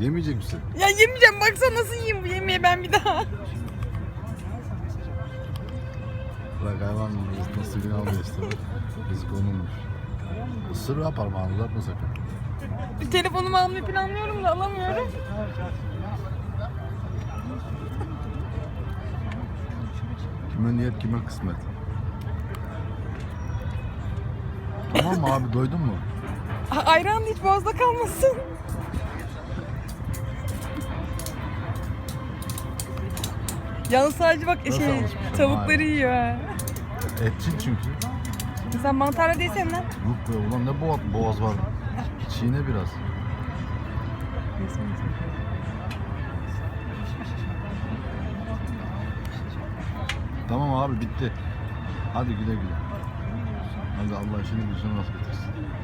Yemeyecek misin? Ya yemeyeceğim baksana nasıl yiyeyim bu yemeği ben bir daha. Bırak hayvan nasibini almıyor işte. Yazık onunmuş. Isır ya parmağını uzatma sakın. Bir telefonumu almayı planlıyorum da alamıyorum. Kime niyet kime kısmet. Tamam mı abi doydun mu? A- Ayran hiç boğazda kalmasın. Yalnız sadece bak Nasıl şey tavukları abi? yiyor ha. Etçil çünkü. Sen mantarla değilsen lan. Yok be ulan ne boğaz, boğaz var. Çiğne biraz. Tamam abi bitti. Hadi güle güle. Hadi Allah işini gücünü nasıl getirsin.